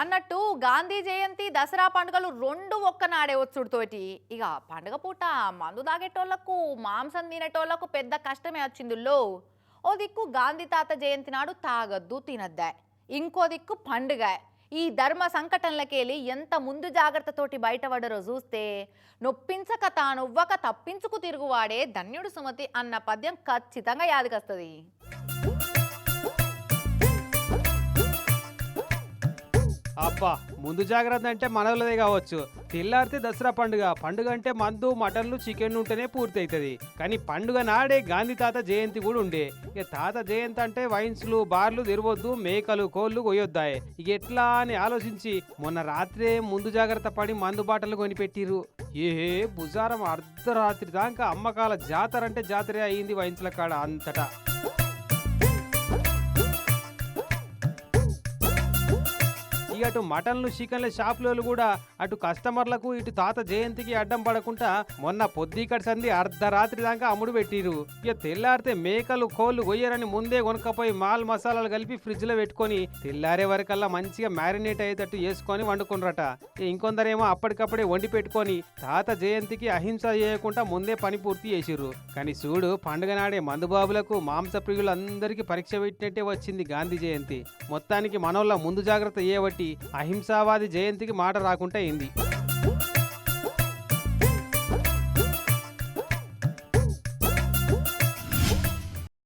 అన్నట్టు గాంధీ జయంతి దసరా పండుగలు రెండు ఒక్కనాడే వచ్చుడుతోటి. ఇక పండుగ పూట మందు తాగేటోళ్ళకు మాంసం తినేటోళ్ళకు పెద్ద కష్టమే వచ్చిందిలో ఓ దిక్కు గాంధీ తాత జయంతి నాడు తాగద్దు తినద్దా. ఇంకో దిక్కు పండుగ. ఈ ధర్మ సంకటంలకెళ్ళి ఎంత ముందు జాగ్రత్తతోటి బయటపడరో చూస్తే నొప్పించక తానువ్వక తప్పించుకు తిరుగువాడే ధన్యుడు సుమతి అన్న పద్యం ఖచ్చితంగా యాదికొస్తుంది. అబ్బా ముందు జాగ్రత్త అంటే మనవలదే కావచ్చు. తెల్లారితే దసరా పండుగ. పండుగ అంటే మందు మటన్లు చికెన్ ఉంటేనే పూర్తి అవుతుంది కానీ పండుగ నాడే గాంధీ తాత జయంతి కూడా ఉండే. ఇక తాత జయంతి అంటే వైన్స్లు బార్లు తెరవద్దు మేకలు కోళ్ళు కొయ్యొద్దాయి. ఇక ఎట్లా అని ఆలోచించి మొన్న రాత్రే ముందు జాగ్రత్త పడి మందు బాటలు కొనిపెట్టిర్రు. ఏ బుజారం అర్ధరాత్రి దాకా అమ్మకాల జాతర అంటే జాతరే అయింది వైన్స్ల కాడ అంతటా. ఇక అటు మటన్లు చికెన్ల షాపులు కూడా అటు కస్టమర్లకు ఇటు తాత జయంతికి అడ్డం పడకుండా మొన్న పొద్దుకటి సంది అర్ధరాత్రి దాకా అమ్ముడు పెట్టిరు. ఇక తెల్లారితే మేకలు కోళ్ళు కొయ్యరని ముందే కొనకపోయి మాల్ మసాలాలు కలిపి ఫ్రిడ్జ్లో పెట్టుకొని తెల్లారే వరకల్లా మంచిగా మ్యారినేట్ అయ్యేటట్టు చేసుకొని వండుకునరట ఇంకొందరేమో అప్పటికప్పుడే వండి పెట్టుకొని తాత జయంతికి అహింస చేయకుండా ముందే పని పూర్తి చేసిర్రు. కానీ చూడు పండుగ నాడే మందుబాబులకు మాంస ప్రియులందరికీ పరీక్ష పెట్టినట్టే వచ్చింది గాంధీ జయంతి. మొత్తానికి మనోళ్ళ ముందు జాగ్రత్త చేయబట్టి అహింసావాది జయంతికి మాట రాకుండా అయింది